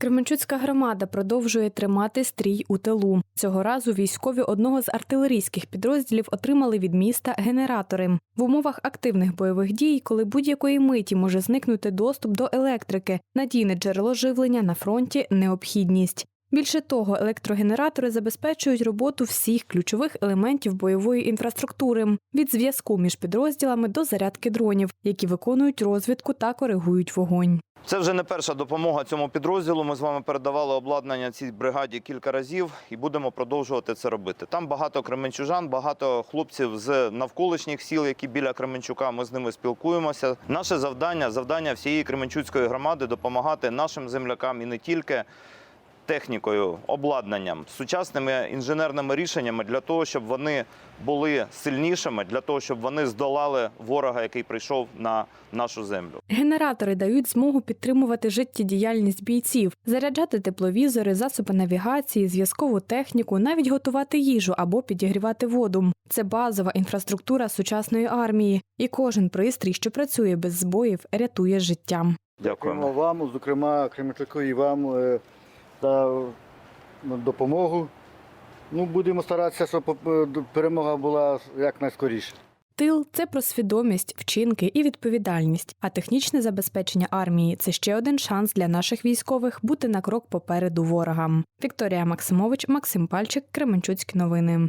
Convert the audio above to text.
Кременчуцька громада продовжує тримати стрій у тилу. Цього разу військові одного з артилерійських підрозділів отримали від міста генератори. В умовах активних бойових дій, коли будь-якої миті може зникнути доступ до електрики, надійне джерело живлення на фронті необхідність. Більше того, електрогенератори забезпечують роботу всіх ключових елементів бойової інфраструктури від зв'язку між підрозділами до зарядки дронів, які виконують розвідку та коригують вогонь. Це вже не перша допомога цьому підрозділу. Ми з вами передавали обладнання цій бригаді кілька разів і будемо продовжувати це робити. Там багато кременчужан, багато хлопців з навколишніх сіл, які біля Кременчука. Ми з ними спілкуємося. Наше завдання, завдання всієї Кременчуцької громади допомагати нашим землякам і не тільки. Технікою, обладнанням, сучасними інженерними рішеннями для того, щоб вони були сильнішими, для того, щоб вони здолали ворога, який прийшов на нашу землю. Генератори дають змогу підтримувати життєдіяльність бійців, заряджати тепловізори, засоби навігації, зв'язкову техніку, навіть готувати їжу або підігрівати воду. Це базова інфраструктура сучасної армії, і кожен пристрій, що працює без збоїв, рятує життя. Дякуємо. вам, зокрема, Кременчуку і вам ну, допомогу. Ну, будемо старатися, щоб е, перемога була якнайскоріше. Тил це про свідомість, вчинки і відповідальність. А технічне забезпечення армії це ще один шанс для наших військових бути на крок попереду ворогам. Вікторія Максимович, Максим Пальчик, Кременчуцькі новини.